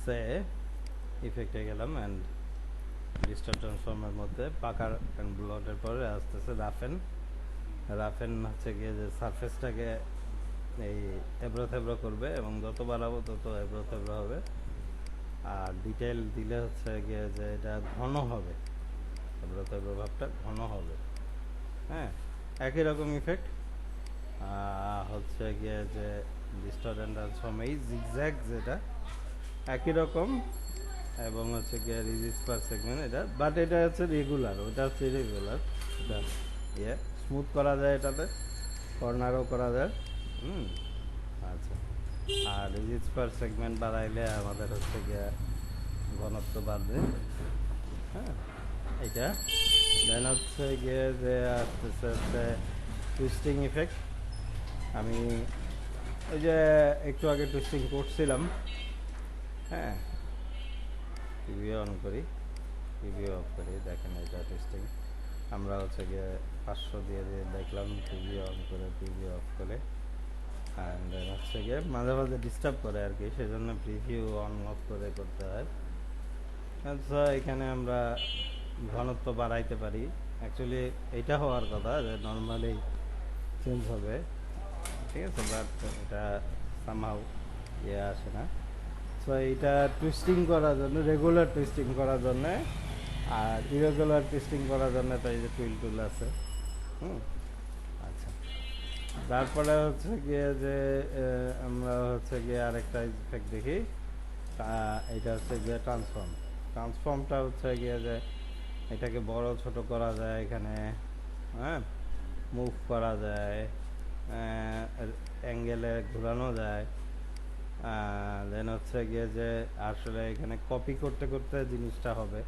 হচ্ছে ইফেক্টে গেলাম অ্যান্ড ডিস্টার ট্রান্সফর্মের মধ্যে পাকার অ্যান্ড ব্লটের পরে আসতেছে রাফেন। রাফেন হচ্ছে গিয়ে যে সারফেসটাকে এই এবড়ো থেবড়ো করবে এবং যত বাড়াবো তত এবড়ো থেবড়ো হবে। আর ডিটেল দিলে হচ্ছে গিয়ে যে এটা ঘন হবে। এবড়ো থেবড়ো ভাবটা ঘন হবে। হ্যাঁ একই রকম ইফেক্ট হচ্ছে গিয়ে যে ডিস্টার্ডেন্ট ট্রান্সফর্ম এই জিগজ্যাগ যেটা একই রকম, এবং হচ্ছে গিয়ে রিজিস পার সেগমেন্ট এটা বাট এটা হচ্ছে রেগুলার ওটা হচ্ছে রেগুলার এটা ইয়ে স্মুথ করা যায় এটাতে কর্নারও করা যায়, হুম আচ্ছা। আর রিজিস পার সেগমেন্ট বাড়াইলে আমাদের হচ্ছে গিয়ে ঘনত্ব বাড়বে হ্যাঁ এটা দেন হচ্ছে গিয়ে যে আসতেছে হচ্ছে টুইস্টিং ইফেক্ট আমি ওই যে একটু আগে টুইস্টিং করছিলাম হ্যাঁ। টিভি অন করি টিভি অফ করি, দেখেন এটা টেস্টিং আমরা হচ্ছে গিয়ে পাঁচশো দিয়ে দিয়ে দেখলাম টিভি অন করে টিভি অফ করে। অ্যান্ড হচ্ছে গিয়ে মাঝে মাঝে ডিস্টার্ব করে আর কি, সেজন্য প্রিভিউ অন অফ করে করতে হয়। আচ্ছা এখানে আমরা ঘনত্ব বাড়াইতে পারি। অ্যাকচুয়ালি এটা হওয়ার কথা যে নর্মালি চেঞ্জ হবে। ঠিক আছে বাট এটা সামহাউ ইয়ে আসে না। সো এটা টুইস্টিং করার জন্য রেগুলার টুইস্টিং করার জন্য, আর ইরেগুলার টুইস্টিং করার জন্য তো এই যে টুইল টুল আছে। হুম আচ্ছা। তারপরে হচ্ছে গিয়ে যে আমরা হচ্ছে গিয়ে আরেকটা ইফেক্ট দেখি। এটা হচ্ছে গিয়ে ট্রান্সফর্ম ট্রান্সফর্মটা হচ্ছে গিয়ে যে, এটাকে বড় ছোট করা যায় এখানে হ্যাঁ? মুভ করা যায় অ্যাঙ্গেলে ঘোরানো যায়। দেন হচ্ছে গিয়ে যে আসলে এখানে কপি করতে করতে জিনিসটা হবে,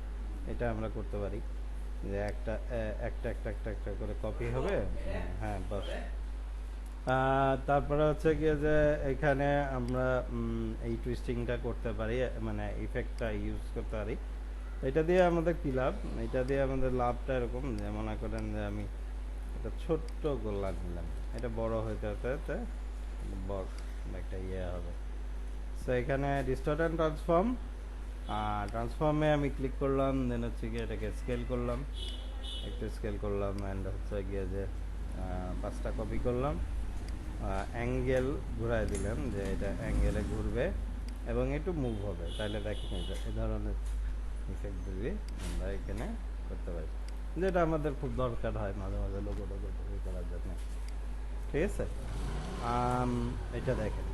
এটা আমরা করতে পারি। যে একটা একটা একটা একটা একটা করে কপি হবে। হ্যাঁ বাস। তারপরে হচ্ছে গিয়ে যে এখানে আমরা এই টুইস্টিংটা করতে পারি মানে ইফেক্টটা ইউজ করতে পারি। এটা দিয়ে আমাদের কি লাভ? এটা দিয়ে আমাদের লাভটা এরকম, যে মনে করেন যে আমি একটা ছোট্ট গোল্লা নিলাম। এটা বড় হইতে হতে হতে বড় একটা ইয়ে হবে। সো এখানে ডিস্টর্ট অ্যান্ড ট্রান্সফর্ম আর ট্রান্সফর্মে আমি ক্লিক করলাম দেন হচ্ছে গিয়ে এটাকে স্কেল করলাম। একটু স্কেল করলাম অ্যান্ড হচ্ছে গিয়ে যে পাঁচটা কপি করলাম। অ্যাঙ্গেল ঘুরাই দিলাম যে এটা অ্যাঙ্গেলে ঘুরবে এবং একটু মুভ হবে। তাহলে দেখেন এটা এই ধরনের ইফেক্ট দিবি আমরা এখানে করতে পারি। যেটা আমাদের খুব দরকার হয় মাঝে মাঝে লোগো টোগো করার জন্য। ঠিক আছে? এটা দেখেন।